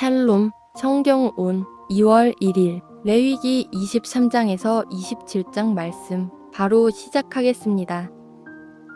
샬롬 성경 온 2월 1일 레위기 23장에서 27장 말씀 바로 시작하겠습니다.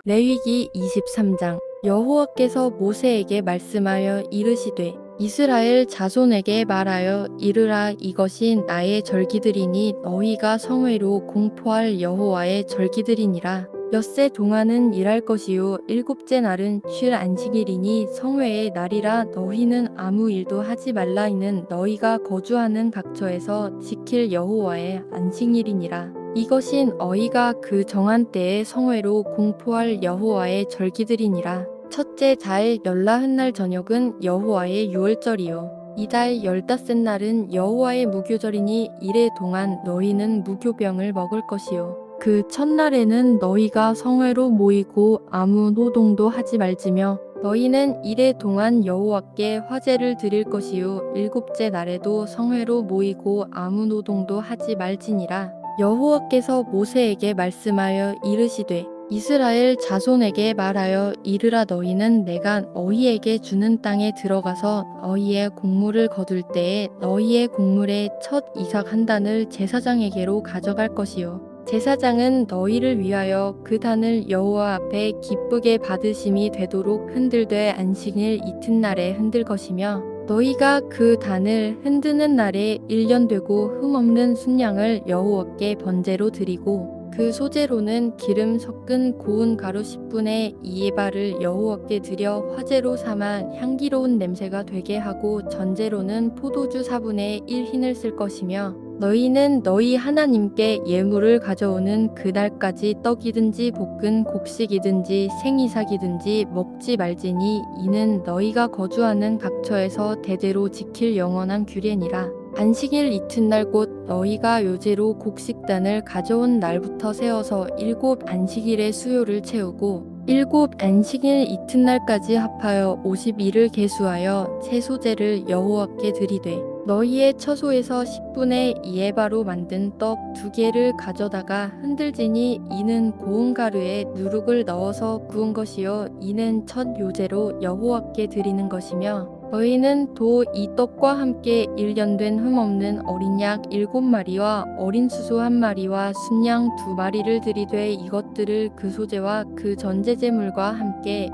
레위기 23장 여호와께서 모세에게 말씀하여 이르시되 이스라엘 자손에게 말하여 이르라 이것이 나의 절기들이니 너희가 성회로 공포할 여호와의 절기들이니라 엿새 동안은 일할 것이요. 일곱째 날은 쉴 안식일이니 성회의 날이라 너희는 아무 일도 하지 말라 이는 너희가 거주하는 각처에서 지킬 여호와의 안식일이니라. 이것인 어이가 그 정한 때에 성회로 공포할 여호와의 절기들이니라. 첫째 달 열나흔 날 저녁은 여호와의 유월절이요. 이달 열다섯 날은 여호와의 무교절이니 이래 동안 너희는 무교병을 먹을 것이요 그 첫날에는 너희가 성회로 모이고 아무 노동도 하지 말지며 너희는 이래 동안 여호와께 화제를 드릴 것이요 일곱째 날에도 성회로 모이고 아무 노동도 하지 말지니라. 여호와께서 모세에게 말씀하여 이르시되 이스라엘 자손에게 말하여 이르라 너희는 내가 너희에게 주는 땅에 들어가서 너희의 곡물을 거둘 때에 너희의 곡물의 첫 이삭 한 단을 제사장에게로 가져갈 것이요 제사장은 너희를 위하여 그 단을 여호와 앞에 기쁘게 받으심이 되도록 흔들되 안식일 이튿날에 흔들 것이며 너희가 그 단을 흔드는 날에 일년 되고 흠없는 순양을 여호와께 번제로 드리고 그 소재로는 기름 섞은 고운 가루 10분의 2에바를 여호와께 드려 화제로 삼아 향기로운 냄새가 되게 하고 전제로는 포도주 4분의 1 흰을 쓸 것이며 너희는 너희 하나님께 예물을 가져오는 그날까지 떡이든지 볶은 곡식이든지 생이삭이든지 먹지 말지니 이는 너희가 거주하는 각처에서 대대로 지킬 영원한 규례니라. 안식일 이튿날 곧 너희가 요제로 곡식단을 가져온 날부터 세어서 일곱 안식일의 수요를 채우고 일곱 안식일 이튿날까지 합하여 50일을 계수하여 채소제를 여호와께 드리되 너희의 처소에서 10분의 2에 바로 만든 떡 두 개를 가져다가 흔들지니 이는 고운 가루에 누룩을 넣어서 구운 것이요. 이는 첫 요제로 여호와께 드리는 것이며 너희는 도 이 떡과 함께 일년된 흠없는 어린 양 일곱 마리와 어린 수소 한 마리와 순양 두 마리를 드리되 이것들을 그 소재와 그 전제제물과 함께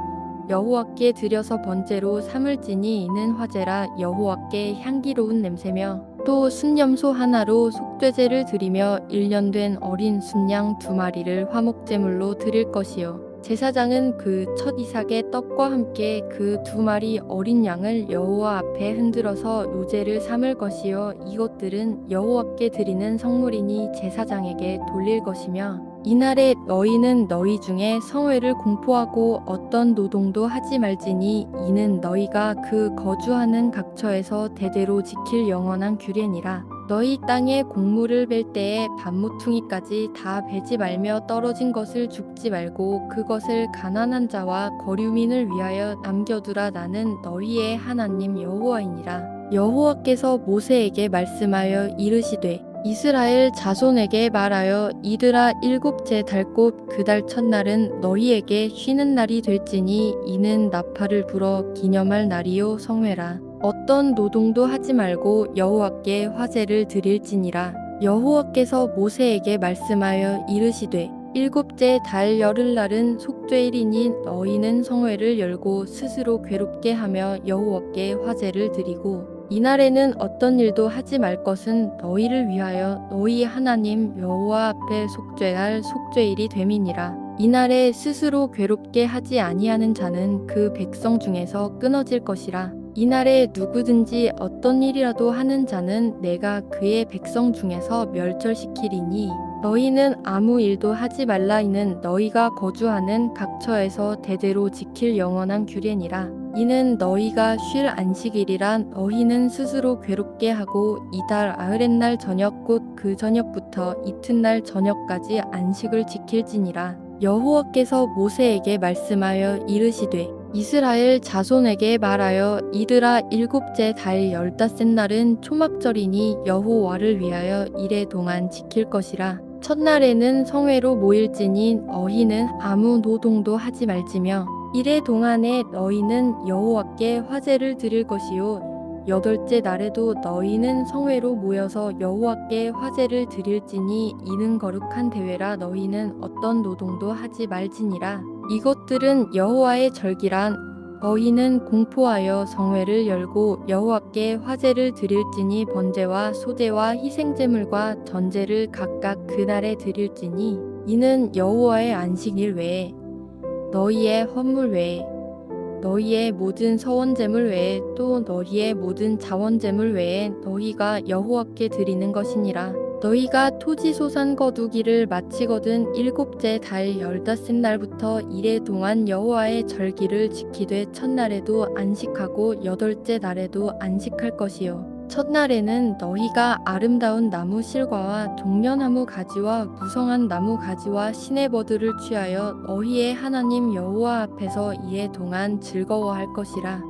여호와께 드려서 번제로 삼을지니 이는 화제라 여호와께 향기로운 냄새며 또 순염소 하나로 속죄제를 드리며 일년된 어린 순양 두 마리를 화목제물로 드릴 것이요. 제사장은 그 첫 이삭의 떡과 함께 그 두 마리 어린 양을 여호와 앞에 흔들어서 요제를 삼을 것이요. 이것들은 여호와께 드리는 성물이니 제사장에게 돌릴 것이며 이날에 너희는 너희 중에 성회를 공포하고 어떤 노동도 하지 말지니 이는 너희가 그 거주하는 각처에서 대대로 지킬 영원한 규례니라. 너희 땅에 곡물을 벨 때에 반모퉁이까지 다 베지 말며 떨어진 것을 죽지 말고 그것을 가난한 자와 거류민을 위하여 남겨두라. 나는 너희의 하나님 여호와이니라. 여호와께서 모세에게 말씀하여 이르시되 이스라엘 자손에게 말하여 이르라 일곱째 달꽃 그달 첫날은 너희에게 쉬는 날이 될지니 이는 나팔을 불어 기념할 날이요 성회라. 어떤 노동도 하지 말고 여호와께 화제를 드릴지니라. 여호와께서 모세에게 말씀하여 이르시되 일곱째 달 열흘날은 속죄일이니 너희는 성회를 열고 스스로 괴롭게 하며 여호와께 화제를 드리고 이날에는 어떤 일도 하지 말 것은 너희를 위하여 너희 하나님 여호와 앞에 속죄할 속죄일이 됨이니라. 이날에 스스로 괴롭게 하지 아니하는 자는 그 백성 중에서 끊어질 것이라. 이날에 누구든지 어떤 일이라도 하는 자는 내가 그의 백성 중에서 멸절시키리니 너희는 아무 일도 하지 말라 이는 너희가 거주하는 각처에서 대대로 지킬 영원한 규례니라. 이는 너희가 쉴 안식일이라 너희는 스스로 괴롭게 하고 이달 아흐렛날 저녁 곧 그 저녁부터 이튿날 저녁까지 안식을 지킬지니라 여호와께서 모세에게 말씀하여 이르시되 이스라엘 자손에게 말하여 이르라 일곱째 달 열다섯 날은 초막절이니 여호와를 위하여 이래 동안 지킬 것이라 첫날에는 성회로 모일지니 너희는 아무 노동도 하지 말지며 이래 동안에 너희는 여호와께 화제를 드릴 것이요. 여덟째 날에도 너희는 성회로 모여서 여호와께 화제를 드릴지니 이는 거룩한 대회라 너희는 어떤 노동도 하지 말지니라. 이것들은 여호와의 절기란 너희는 공포하여 성회를 열고 여호와께 화제를 드릴지니 번제와 소제와 희생제물과 전제를 각각 그날에 드릴지니 이는 여호와의 안식일 외에 너희의 헌물 외에 너희의 모든 서원제물 외에 또 너희의 모든 자원제물 외에 너희가 여호와께 드리는 것이니라 너희가 토지 소산 거두기를 마치거든 일곱째 달 열다섯 날부터 이래 동안 여호와의 절기를 지키되 첫날에도 안식하고 여덟째 날에도 안식할 것이요. 첫날에는 너희가 아름다운 나무 실과와 동면나무 가지와 무성한 나무 가지와 시내버드를 취하여 너희의 하나님 여호와 앞에서 이래 동안 즐거워할 것이라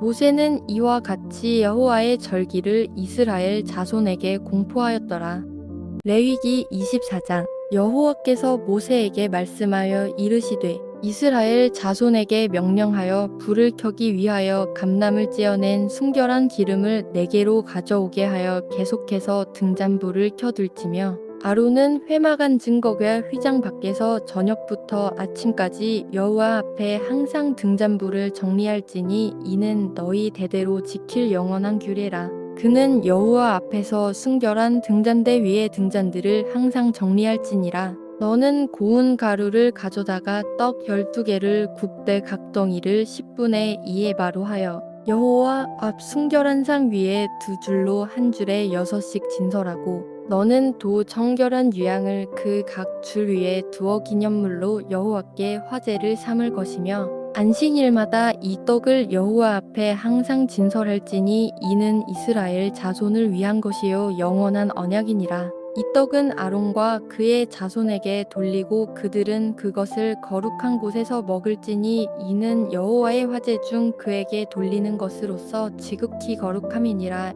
모세는 이와 같이 여호와의 절기를 이스라엘 자손에게 공포하였더라. 레위기 24장 여호와께서 모세에게 말씀하여 이르시되 이스라엘 자손에게 명령하여 불을 켜기 위하여 감람을 찌어낸 순결한 기름을 네 개로 가져오게 하여 계속해서 등잔불을 켜둘지며 아론은 회막안 증거궤 휘장 밖에서 저녁부터 아침까지 여호와 앞에 항상 등잔불을 정리할지니 이는 너희 대대로 지킬 영원한 규례라. 그는 여호와 앞에서 순결한 등잔대 위의 등잔들을 항상 정리할지니라. 너는 고운 가루를 가져다가 떡 열두 개를 굽되 각덩이를 10분의 2에 바로 하여 여호와 앞 순결한 상 위에 두 줄로 한 줄에 여섯씩 진설하고 너는 도 정결한 유향을 그 각 줄 위에 두어 기념물로 여호와께 화제를 삼을 것이며 안식일마다 이 떡을 여호와 앞에 항상 진설할지니 이는 이스라엘 자손을 위한 것이요 영원한 언약이니라. 이 떡은 아론과 그의 자손에게 돌리고 그들은 그것을 거룩한 곳에서 먹을지니 이는 여호와의 화제 중 그에게 돌리는 것으로서 지극히 거룩함이니라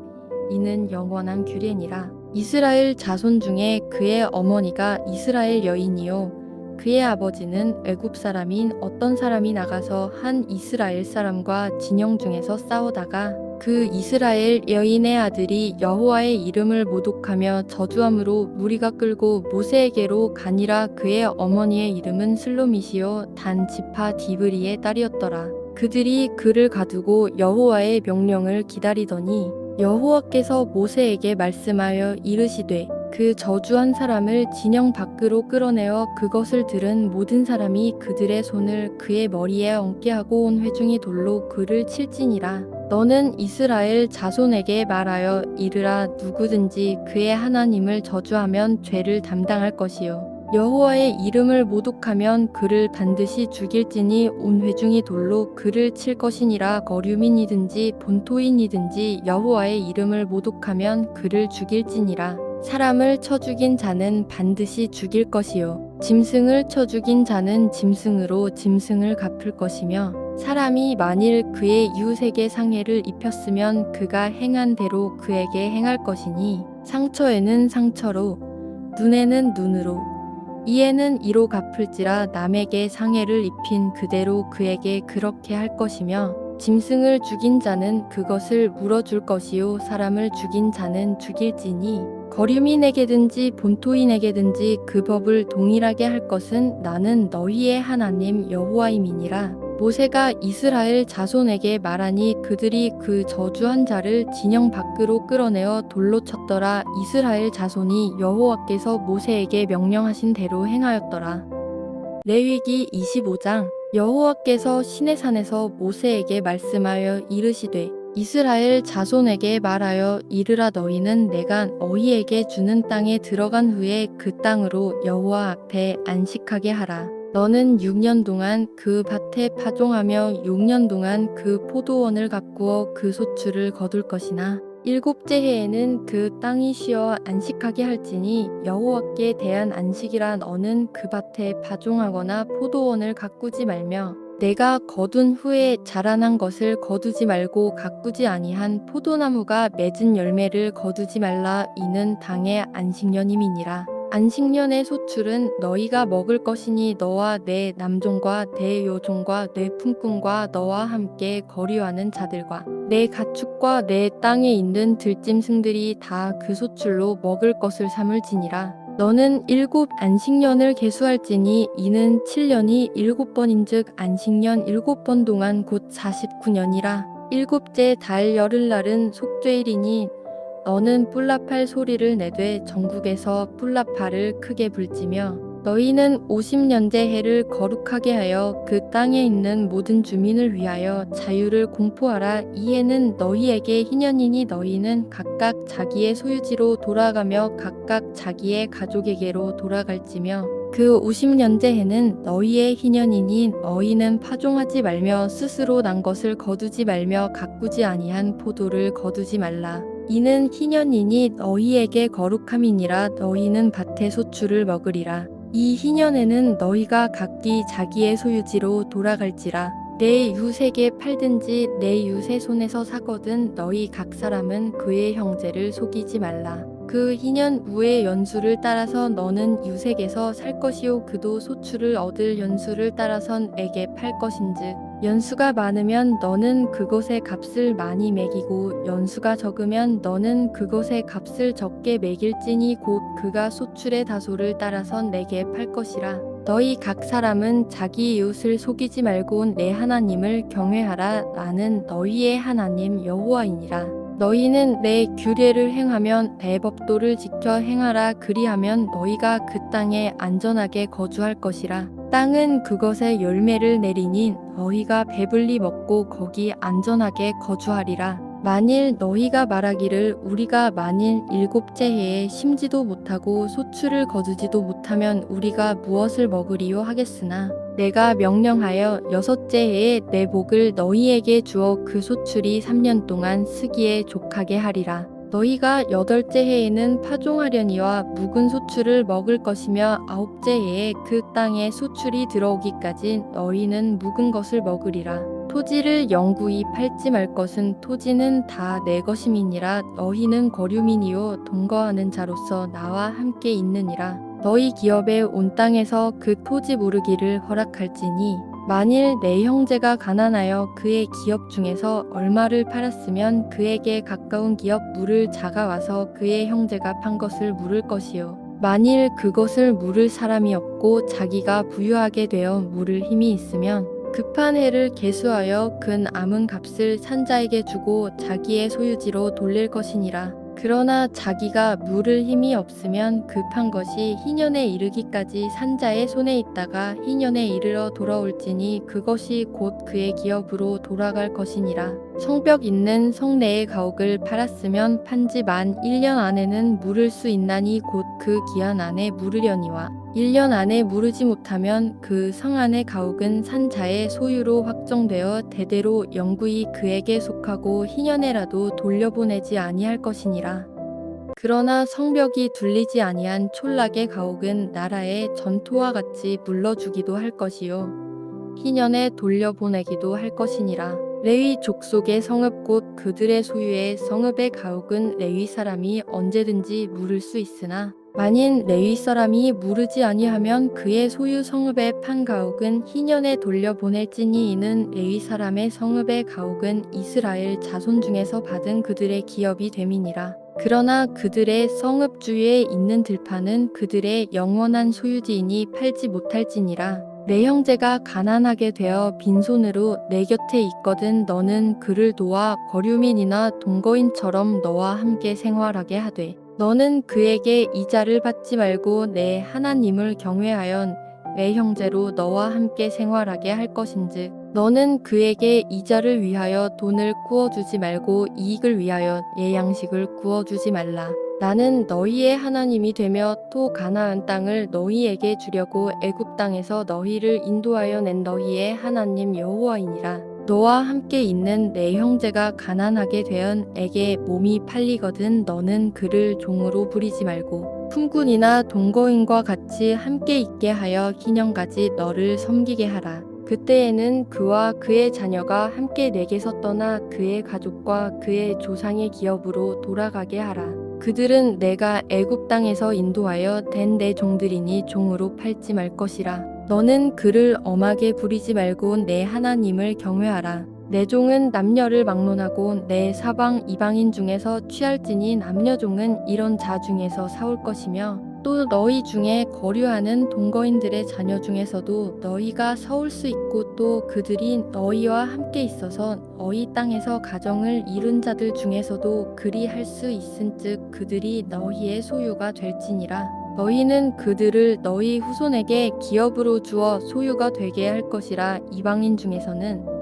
이는 영원한 규례니라 이스라엘 자손 중에 그의 어머니가 이스라엘 여인이요. 그의 아버지는 애굽 사람인 어떤 사람이 나가서 한 이스라엘 사람과 진영 중에서 싸우다가 그 이스라엘 여인의 아들이 여호와의 이름을 모독하며 저주함으로 무리가 끌고 모세에게로 가니라 그의 어머니의 이름은 슬로미시요. 단 지파 디브리의 딸이었더라. 그들이 그를 가두고 여호와의 명령을 기다리더니 여호와께서 모세에게 말씀하여 이르시되 그 저주한 사람을 진영 밖으로 끌어내어 그것을 들은 모든 사람이 그들의 손을 그의 머리에 얹게 하고 온 회중이 돌로 그를 칠지니라. 너는 이스라엘 자손에게 말하여 이르라 누구든지 그의 하나님을 저주하면 죄를 담당할 것이요. 여호와의 이름을 모독하면 그를 반드시 죽일지니 온 회중이 돌로 그를 칠 것이니라 거류민이든지 본토인이든지 여호와의 이름을 모독하면 그를 죽일지니라. 사람을 쳐 죽인 자는 반드시 죽일 것이요. 짐승을 쳐 죽인 자는 짐승으로 짐승을 갚을 것이며 사람이 만일 그의 이웃에게 상해를 입혔으면 그가 행한 대로 그에게 행할 것이니 상처에는 상처로 눈에는 눈으로 이에는 이로 갚을지라 남에게 상해를 입힌 그대로 그에게 그렇게 할 것이며 짐승을 죽인 자는 그것을 물어줄 것이요 사람을 죽인 자는 죽일지니 거류민에게든지 본토인에게든지 그 법을 동일하게 할 것은 나는 너희의 하나님 여호와임이니라. 모세가 이스라엘 자손에게 말하니 그들이 그 저주한 자를 진영 밖으로 끌어내어 돌로 쳤더라. 이스라엘 자손이 여호와께서 모세에게 명령하신 대로 행하였더라. 레위기 25장. 여호와께서 시내산에서 모세에게 말씀하여 이르시되 이스라엘 자손에게 말하여 이르라 너희는 내가 너희에게 주는 땅에 들어간 후에 그 땅으로 여호와 앞에 안식하게 하라. 너는 6년 동안 그 밭에 파종하며 6년 동안 그 포도원을 가꾸어 그 소출을 거둘 것이나 일곱째 해에는 그 땅이 쉬어 안식하게 할지니 여호와께 대한 안식이란 어는 그 밭에 파종하거나 포도원을 가꾸지 말며 내가 거둔 후에 자라난 것을 거두지 말고 가꾸지 아니한 포도나무가 맺은 열매를 거두지 말라. 이는 당의 안식년임이니라. 안식년의 소출은 너희가 먹을 것이니 너와 내 남종과 내 여종과 내 품꾼과 너와 함께 거류하는 자들과 내 가축과 내 땅에 있는 들짐승들이 다 그 소출로 먹을 것을 삼을지니라 너는 일곱 안식년을 계수할지니 이는 7년이 일곱 번인즉 안식년 일곱 번 동안 곧 49년이라. 일곱째 달 열흘날은 속죄일이니 너는 뿔라팔 소리를 내되 전국에서 뿔라팔을 크게 불지며 너희는 50년째 해를 거룩하게 하여 그 땅에 있는 모든 주민을 위하여 자유를 공포하라. 이 해는 너희에게 희년이니 너희는 각각 자기의 소유지로 돌아가며 각각 자기의 가족에게로 돌아갈지며 그 50년째 해는 너희의 희년이니 너희는 파종하지 말며 스스로 난 것을 거두지 말며 가꾸지 아니한 포도를 거두지 말라. 이는 희년이니 너희에게 거룩함이니라. 너희는 밭의 소출을 먹으리라 이 희년에는 너희가 각기 자기의 소유지로 돌아갈지라. 내 유색에 팔든지 내 유세 손에서 사거든 너희 각 사람은 그의 형제를 속이지 말라. 그 희년 우의 연수를 따라서 너는 유색에서 살 것이요 그도 소출을 얻을 연수를 따라선 에게 팔 것인즉 연수가 많으면 너는 그것의 값을 많이 매기고 연수가 적으면 너는 그것의 값을 적게 매길지니 곧 그가 소출의 다소를 따라선 내게 팔 것이라. 너희 각 사람은 자기 이웃을 속이지 말고 내 하나님을 경외하라. 나는 너희의 하나님 여호와이니라. 너희는 내 규례를 행하면 내 법도를 지켜 행하라. 그리하면 너희가 그 땅에 안전하게 거주할 것이라 땅은 그것의 열매를 내리니 너희가 배불리 먹고 거기 안전하게 거주하리라 만일 너희가 말하기를 우리가 만일 일곱째 해에 심지도 못하고 소출을 거두지도 못하면 우리가 무엇을 먹으리요 하겠으나 내가 명령하여 여섯째 해에 내 복을 너희에게 주어 그 소출이 3년 동안 쓰기에 족하게 하리라. 너희가 여덟째 해에는 파종하려니와 묵은 소출을 먹을 것이며 아홉째 해에 그 땅에 소출이 들어오기까지 너희는 묵은 것을 먹으리라. 토지를 영구히 팔지 말 것은 토지는 다 내 것임이니라 너희는 거류민이요 동거하는 자로서 나와 함께 있느니라. 너희 기업에 온 땅에서 그 토지 무르기를 허락할지니 만일 내 형제가 가난하여 그의 기업 중에서 얼마를 팔았으면 그에게 가까운 기업 물을 자가 와서 그의 형제가 판 것을 물을 것이요. 만일 그것을 물을 사람이 없고 자기가 부유하게 되어 물을 힘이 있으면 급한 해를 계수하여 근 암은 값을 산자에게 주고 자기의 소유지로 돌릴 것이니라 그러나 자기가 물을 힘이 없으면 급한 것이 희년에 이르기까지 산자의 손에 있다가 희년에 이르러 돌아올지니 그것이 곧 그의 기업으로 돌아갈 것이니라. 성벽 있는 성내의 가옥을 팔았으면 판지 만 1년 안에는 물을 수 있나니 곧 그 기한 안에 물으려니와 1년 안에 무르지 못하면 그 성 안의 가옥은 산자의 소유로 확정되어 대대로 영구히 그에게 속하고 희년에라도 돌려보내지 아니할 것이니라. 그러나 성벽이 둘리지 아니한 촌락의 가옥은 나라의 전토와 같이 물러주기도 할 것이요. 희년에 돌려보내기도 할 것이니라. 레위 족속의 성읍 곧 그들의 소유의 성읍의 가옥은 레위 사람이 언제든지 물을 수 있으나 만일 레위 사람이 무르지 아니하면 그의 소유 성읍의 판 가옥은 희년에 돌려보낼지니 이는 레위 사람의 성읍의 가옥은 이스라엘 자손 중에서 받은 그들의 기업이 됨이니라. 그러나 그들의 성읍 주위에 있는 들판은 그들의 영원한 소유지이니 팔지 못할지니라. 내 형제가 가난하게 되어 빈손으로 내 곁에 있거든 너는 그를 도와 거류민이나 동거인처럼 너와 함께 생활하게 하되 너는 그에게 이자를 받지 말고 내 하나님을 경외하여 내 형제로 너와 함께 생활하게 할 것인즉 너는 그에게 이자를 위하여 돈을 구워주지 말고 이익을 위하여 내 양식을 구워주지 말라. 나는 너희의 하나님이 되며 또 가나안 땅을 너희에게 주려고 애굽 땅에서 너희를 인도하여 낸 너희의 하나님 여호와이니라. 너와 함께 있는 내 형제가 가난하게 되언에게 몸이 팔리거든 너는 그를 종으로 부리지 말고 품꾼이나 동거인과 같이 함께 있게 하여 희년까지 너를 섬기게 하라. 그때에는 그와 그의 자녀가 함께 내게서 떠나 그의 가족과 그의 조상의 기업으로 돌아가게 하라. 그들은 내가 애굽 땅에서 인도하여 된 내 종들이니 종으로 팔지 말 것이라. 너는 그를 엄하게 부리지 말고 내 하나님을 경외하라. 내 종은 남녀를 막론하고 내 사방 이방인 중에서 취할지니 남녀 종은 이런 자 중에서 사올 것이며 또 너희 중에 거류하는 동거인들의 자녀 중에서도 너희가 서울 수 있고 또 그들이 너희와 함께 있어서 너희 땅에서 가정을 이룬 자들 중에서도 그리 할 수 있은즉 그들이 너희의 소유가 될지니라 너희는 그들을 너희 후손에게 기업으로 주어 소유가 되게 할 것이라 이방인 중에서는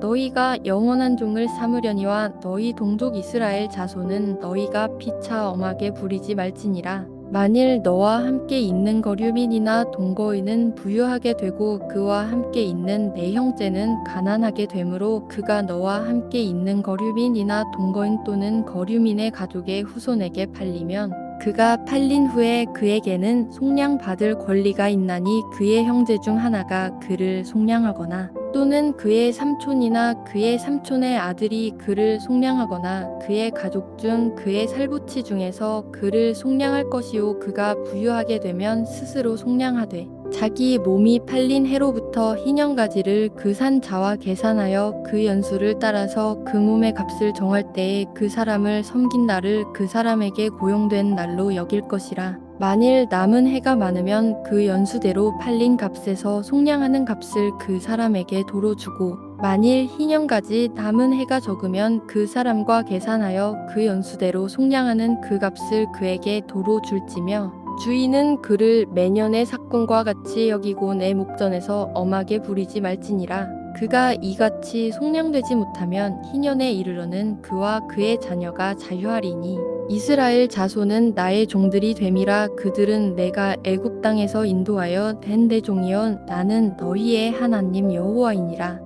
너희가 영원한 종을 삼으려니와 너희 동족 이스라엘 자손은 너희가 피차 엄하게 부리지 말지니라. 만일 너와 함께 있는 거류민이나 동거인은 부유하게 되고 그와 함께 있는 내 형제는 가난하게 되므로 그가 너와 함께 있는 거류민이나 동거인 또는 거류민의 가족의 후손에게 팔리면 그가 팔린 후에 그에게는 속량받을 권리가 있나니 그의 형제 중 하나가 그를 속량하거나 또는 그의 삼촌이나 그의 삼촌의 아들이 그를 속량하거나 그의 가족 중 그의 살부치 중에서 그를 속량할 것이요 그가 부유하게 되면 스스로 속량하되 자기 몸이 팔린 해로부터 희년가지를 그 산 자와 계산하여 그 연수를 따라서 그 몸의 값을 정할 때에 그 사람을 섬긴 날을 그 사람에게 고용된 날로 여길 것이라. 만일 남은 해가 많으면 그 연수대로 팔린 값에서 속량하는 값을 그 사람에게 도로 주고 만일 희년까지 남은 해가 적으면 그 사람과 계산하여 그 연수대로 속량하는 그 값을 그에게 도로 줄지며 주인은 그를 매년의 사건과 같이 여기고 내 목전에서 엄하게 부리지 말지니라. 그가 이같이 속량되지 못하면 희년에 이르러는 그와 그의 자녀가 자유하리니 이스라엘 자손은 나의 종들이 됨이라 그들은 내가 애굽 땅에서 인도하여 된 내 종이여 나는 너희의 하나님 여호와이니라.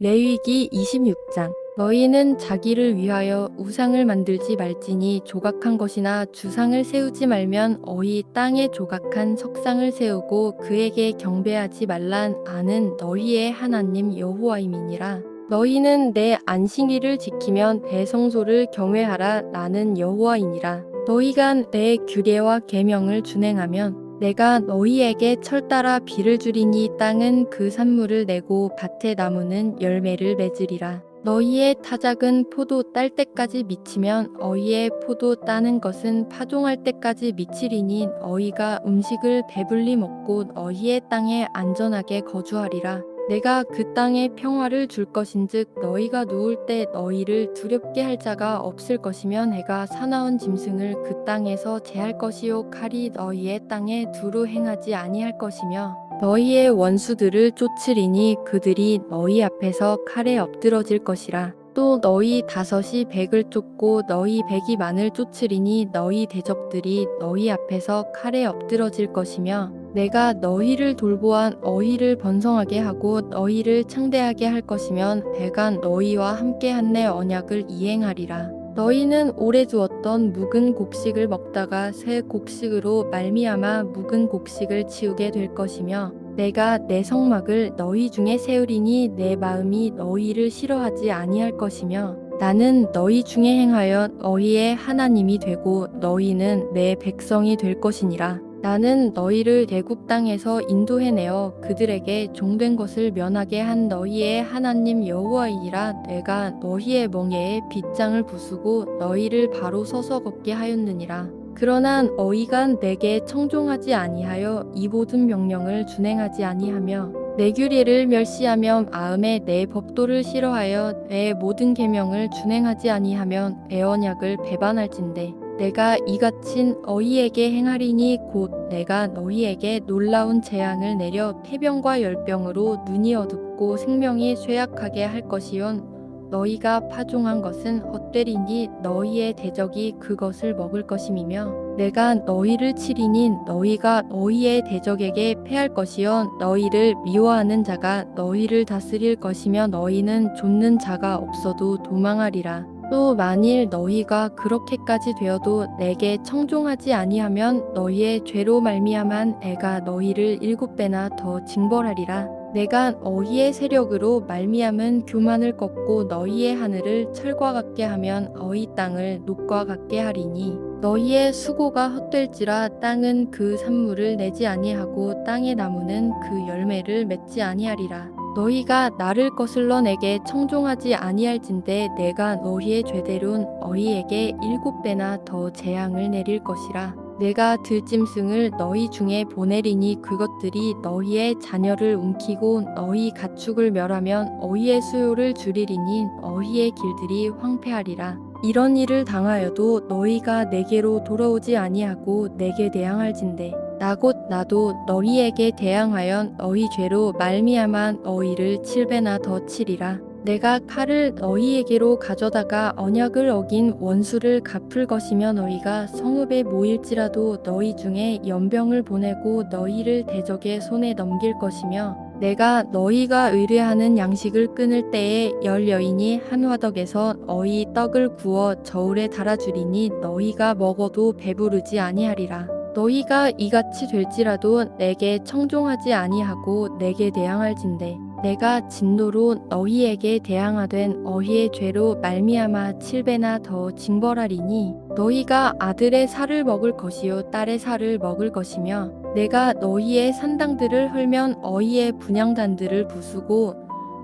레위기 26장 너희는 자기를 위하여 우상을 만들지 말지니 조각한 것이나 주상을 세우지 말면 어이 땅에 조각한 석상을 세우고 그에게 경배하지 말란 아는 너희의 하나님 여호와임이니라. 너희는 내 안식일을 지키면 대성소를 경외하라 나는 여호와이니라. 너희가 내 규례와 계명을 준행하면 내가 너희에게 철따라 비를 주리니 땅은 그 산물을 내고 밭의 나무는 열매를 맺으리라. 너희의 타작은 포도 딸 때까지 미치면 어이의 포도 따는 것은 파종할 때까지 미치리니 어이가 음식을 배불리 먹고 어이의 땅에 안전하게 거주하리라. 내가 그 땅에 평화를 줄 것인즉 너희가 누울 때 너희를 두렵게 할 자가 없을 것이며 내가 사나운 짐승을 그 땅에서 제할 것이요 칼이 너희의 땅에 두루 행하지 아니할 것이며 너희의 원수들을 쫓으리니 그들이 너희 앞에서 칼에 엎드러질 것이라. 또 너희 다섯이 백을 쫓고 너희 백이 만을 쫓으리니 너희 대적들이 너희 앞에서 칼에 엎드러질 것이며 내가 너희를 돌보아 너희를 번성하게 하고 너희를 창대하게 할 것이면 내가 너희와 함께 한 내 언약을 이행하리라. 너희는 오래 두었던 묵은 곡식을 먹다가 새 곡식으로 말미암아 묵은 곡식을 치우게 될 것이며 내가 내 성막을 너희 중에 세우리니 내 마음이 너희를 싫어하지 아니할 것이며 나는 너희 중에 행하여 너희의 하나님이 되고 너희는 내 백성이 될 것이니라. 나는 너희를 대국 땅에서 인도해내어 그들에게 종된 것을 면하게 한 너희의 하나님 여호와이니라. 내가 너희의 멍에에 빗장을 부수고 너희를 바로 서서 걷게 하였느니라. 그러나 너희가 내게 청종하지 아니하여 이 모든 명령을 준행하지 아니하며 내 규례를 멸시하며 마음에 내 법도를 싫어하여 내 모든 계명을 준행하지 아니하면 내 언약을 배반할진대 내가 이같이 너희에게 행하리니 곧 내가 너희에게 놀라운 재앙을 내려 폐병과 열병으로 눈이 어둡고 생명이 쇠약하게 할 것이요 너희가 파종한 것은 헛되리니 너희의 대적이 그것을 먹을 것임이며 내가 너희를 치리니 너희가 너희의 대적에게 패할 것이요 너희를 미워하는 자가 너희를 다스릴 것이며 너희는 좇는 자가 없어도 도망하리라 또 만일 너희가 그렇게까지 되어도 내게 청종하지 아니하면 너희의 죄로 말미암한 애가 너희를 일곱 배나 더 징벌하리라. 내가 너희의 세력으로 말미암은 교만을 꺾고 너희의 하늘을 철과 같게 하면 너희 땅을 녹과 같게 하리니 너희의 수고가 헛될지라 땅은 그 산물을 내지 아니하고 땅의 나무는 그 열매를 맺지 아니하리라 너희가 나를 거슬러 내게 청종하지 아니할진대 내가 너희의 죄대론 너희에게 일곱 배나 더 재앙을 내릴 것이라. 내가 들짐승을 너희 중에 보내리니 그것들이 너희의 자녀를 움키고 너희 가축을 멸하면 너희의 수요를 줄이리니 너희의 길들이 황폐하리라. 이런 일을 당하여도 너희가 내게로 돌아오지 아니하고 내게 대항할진대 나곧 나도 너희에게 대항하여 너희 죄로 말미암아 너희를 칠배나 더 치리라 내가 칼을 너희에게로 가져다가 언약을 어긴 원수를 갚을 것이며 너희가 성읍에 모일지라도 너희 중에 연병을 보내고 너희를 대적의 손에 넘길 것이며 내가 너희가 의뢰하는 양식을 끊을 때에 열 여인이 한 화덕에서 너희 떡을 구워 저울에 달아주리니 너희가 먹어도 배부르지 아니하리라. 너희가 이같이 될지라도 내게 청종하지 아니하고 내게 대항할진대. 내가 진노로 너희에게 대항하된 너희의 죄로 말미암아 칠배나 더 징벌하리니 너희가 아들의 살을 먹을 것이요 딸의 살을 먹을 것이며 내가 너희의 산당들을 헐면 너희의 분양단들을 부수고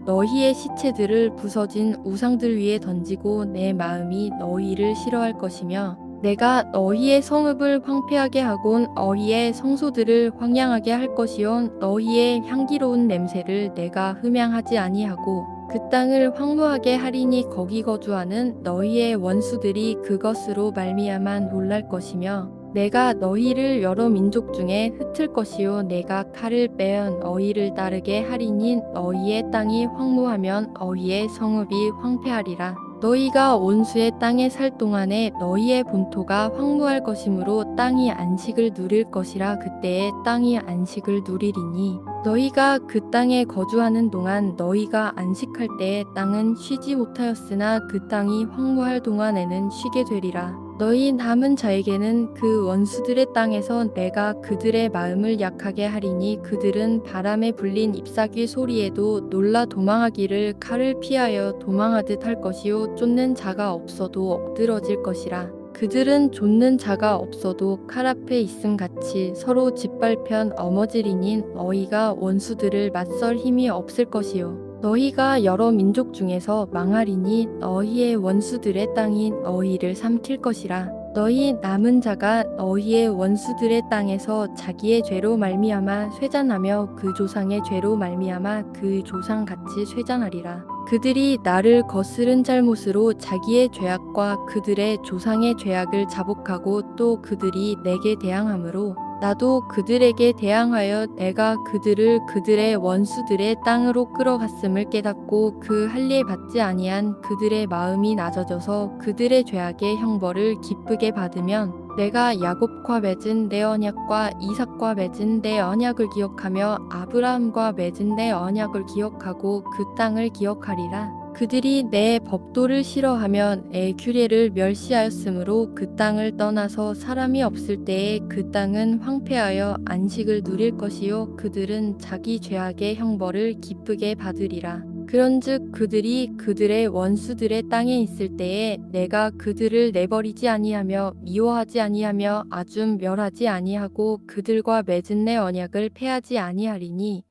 너희의 시체들을 부서진 우상들 위에 던지고 내 마음이 너희를 싫어할 것이며 내가 너희의 성읍을 황폐하게 하곤 너희의 성소들을 황량하게 할 것이요 너희의 향기로운 냄새를 내가 흠양하지 아니하고 그 땅을 황무하게 하리니 거기 거주하는 너희의 원수들이 그것으로 말미암아 놀랄 것이며 내가 너희를 여러 민족 중에 흩을 것이요 내가 칼을 빼어 너희를 따르게 하리니 너희의 땅이 황무하면 너희의 성읍이 황폐하리라 너희가 온수의 땅에 살 동안에 너희의 본토가 황무할 것이므로 땅이 안식을 누릴 것이라 그때에 땅이 안식을 누리리니 너희가 그 땅에 거주하는 동안 너희가 안식할 때에 땅은 쉬지 못하였으나 그 땅이 황무할 동안에는 쉬게 되리라 너희 남은 자에게는 그 원수들의 땅에서 내가 그들의 마음을 약하게 하리니 그들은 바람에 불린 잎사귀 소리에도 놀라 도망하기를 칼을 피하여 도망하듯 할 것이요 쫓는 자가 없어도 엎드러질 것이라. 그들은 쫓는 자가 없어도 칼 앞에 있음 같이 서로 짓밟혀 넘어지리니 너희가 원수들을 맞설 힘이 없을 것이요 너희가 여러 민족 중에서 망하리니 너희의 원수들의 땅이 너희를 삼킬 것이라. 너희 남은 자가 너희의 원수들의 땅에서 자기의 죄로 말미암아 쇠잔하며 그 조상의 죄로 말미암아 그 조상 같이 쇠잔하리라. 그들이 나를 거스른 잘못으로 자기의 죄악과 그들의 조상의 죄악을 자복하고 또 그들이 내게 대항함으로 나도 그들에게 대항하여 내가 그들을 그들의 원수들의 땅으로 끌어갔음을 깨닫고 그 할례 받지 아니한 그들의 마음이 낮아져서 그들의 죄악의 형벌을 기쁘게 받으면 내가 야곱과 맺은 내 언약과 이삭과 맺은 내 언약을 기억하며 아브라함과 맺은 내 언약을 기억하고 그 땅을 기억하리라. 그들이 내 법도를 싫어하며 내 규례를 멸시하였으므로 그 땅을 떠나서 사람이 없을 때에 그 땅은 황폐하여 안식을 누릴 것이요 그들은 자기 죄악의 형벌을 기쁘게 받으리라. 그런즉 그들이 그들의 원수들의 땅에 있을 때에 내가 그들을 내버리지 아니하며 미워하지 아니하며 아주 멸하지 아니하고 그들과 맺은 내 언약을 패하지 아니하리니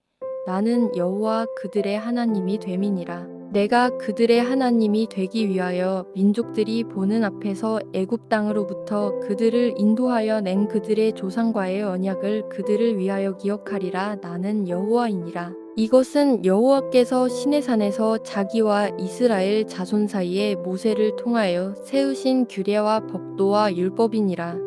나는 여호와 그들의 하나님이 됨이니라. 내가 그들의 하나님이 되기 위하여 민족들이 보는 앞에서 애굽 땅으로부터 그들을 인도하여 낸 그들의 조상과의 언약을 그들을 위하여 기억하리라. 나는 여호와이니라. 이것은 여호와께서 시내산에서 자기와 이스라엘 자손 사이에 모세를 통하여 세우신 규례와 법도와 율법이니라.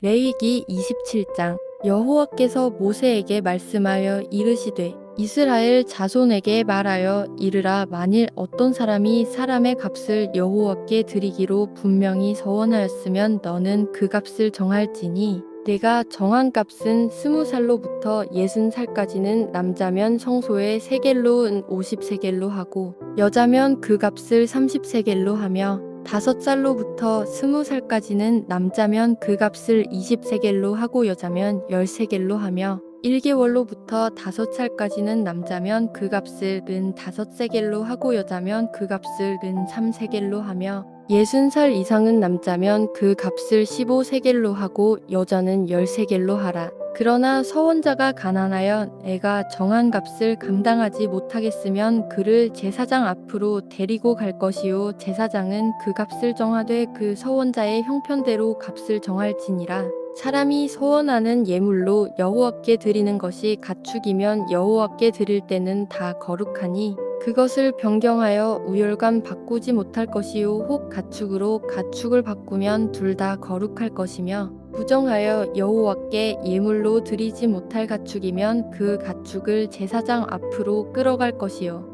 레위기 27장. 여호와께서 모세에게 말씀하여 이르시되 이스라엘 자손에게 말하여 이르라 만일 어떤 사람이 사람의 값을 여호와께 드리기로 분명히 서원하였으면 너는 그 값을 정할지니 내가 정한 값은 스무 살로부터 예순 살까지는 남자면 성소에 세 겔로은 오십 세겔로 하고 여자면 그 값을 삼십 세겔로 하며 다섯 살로부터 스무 살까지는 남자면 그 값을 이십 세겔로 하고 여자면 열 세겔로 하며 1개월로부터 다섯 살까지는 남자면 그 값을 은 다섯 세겔로 하고 여자면 그 값을 은 3세겔로 하며 예순 살 이상은 남자면 그 값을 15세겔로 하고 여자는 10세겔로 하라. 그러나 서원자가 가난하여 내가 정한 값을 감당하지 못하겠으면 그를 제사장 앞으로 데리고 갈 것이요 제사장은 그 값을 정하되 그 서원자의 형편대로 값을 정할지니라. 사람이 소원하는 예물로 여호와께 드리는 것이 가축이면 여호와께 드릴 때는 다 거룩하니 그것을 변경하여 우열감 바꾸지 못할 것이요 혹 가축으로 가축을 바꾸면 둘 다 거룩할 것이며 부정하여 여호와께 예물로 드리지 못할 가축이면 그 가축을 제사장 앞으로 끌어갈 것이요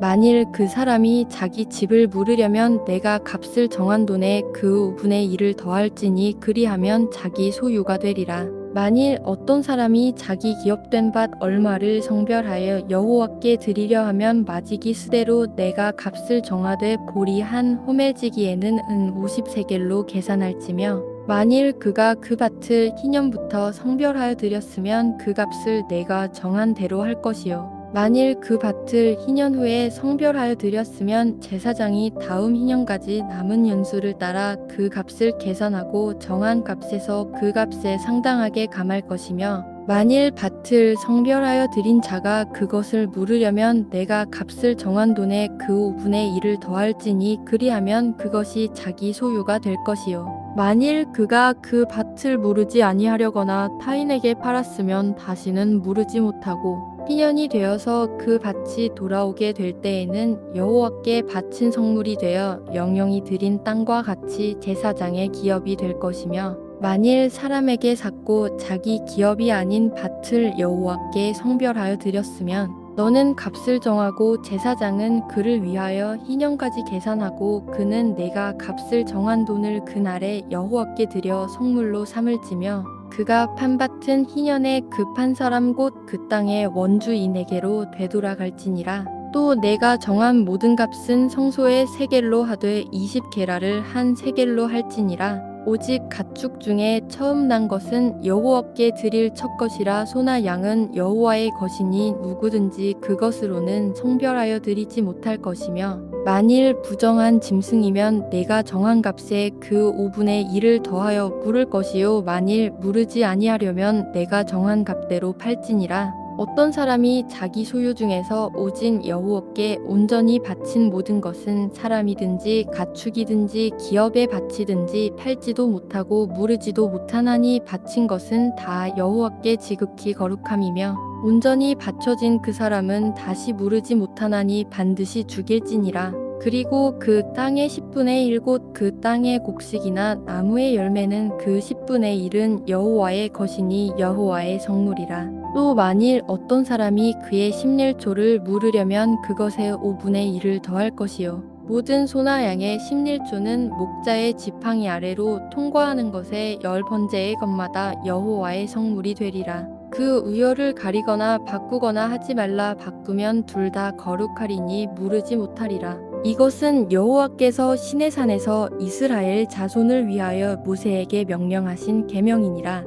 만일 그 사람이 자기 집을 물으려면 내가 값을 정한 돈에 그 5분의 1을 더할지니 그리하면 자기 소유가 되리라. 만일 어떤 사람이 자기 기업된 밭 얼마를 성별하여 여호와께 드리려 하면 마지기 수대로 내가 값을 정하되 보리 한 호멜지기에는 은 50세겔로 계산할지며 만일 그가 그 밭을 희년부터 성별하여 드렸으면 그 값을 내가 정한 대로 할 것이요 만일 그 밭을 희년 후에 성별하여 드렸으면 제사장이 다음 희년까지 남은 연수를 따라 그 값을 계산하고 정한 값에서 그 값에 상당하게 감할 것이며 만일 밭을 성별하여 드린 자가 그것을 물으려면 내가 값을 정한 돈에 그 5분의 1을 더할지니 그리하면 그것이 자기 소유가 될 것이요. 만일 그가 그 밭을 무르지 아니하려거나 타인에게 팔았으면 다시는 무르지 못하고 희년이 되어서 그 밭이 돌아오게 될 때에는 여호와께 바친 성물이 되어 영영이 드린 땅과 같이 제사장의 기업이 될 것이며 만일 사람에게 샀고 자기 기업이 아닌 밭을 여호와께 성별하여 드렸으면 너는 값을 정하고 제사장은 그를 위하여 희년까지 계산하고 그는 내가 값을 정한 돈을 그날에 여호와께 드려 성물로 삼을지며 그가 판 밭은 희년에 그 판 사람 곧 그 땅의 원주인에게로 되돌아갈지니라. 또 내가 정한 모든 값은 성소에 세겔로 하되 20게라를 한 세겔로 할지니라 오직 가축 중에 처음 난 것은 여호와께 드릴 첫 것이라 소나 양은 여호와의 것이니 누구든지 그것으로는 성별하여 드리지 못할 것이며 만일 부정한 짐승이면 내가 정한 값에 그 5분의 1을 더하여 물을 것이요 만일 무르지 아니하려면 내가 정한 값대로 팔지니라 어떤 사람이 자기 소유 중에서 오직 여호와께 온전히 바친 모든 것은 사람이든지 가축이든지 기업에 바치든지 팔지도 못하고 무르지도 못하나니 바친 것은 다 여호와께 지극히 거룩함이며 온전히 바쳐진 그 사람은 다시 무르지 못하나니 반드시 죽일지니라. 그리고 그 땅의 10분의 1곧 그 땅의 곡식이나 나무의 열매는 그 10분의 1은 여호와의 것이니 여호와의 성물이라. 또 만일 어떤 사람이 그의 십일조를 물으려면 그것에 5분의 1을 더할 것이요. 모든 소나 양의 십일조는 목자의 지팡이 아래로 통과하는 것에 열 번째의 것마다 여호와의 성물이 되리라. 그 우열을 가리거나 바꾸거나 하지 말라 바꾸면 둘 다 거룩하리니 무르지 못하리라. 이것은 여호와께서 시내산에서 이스라엘 자손을 위하여 모세에게 명령하신 계명이니라.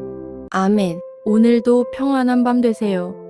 아멘. 오늘도 평안한 밤 되세요.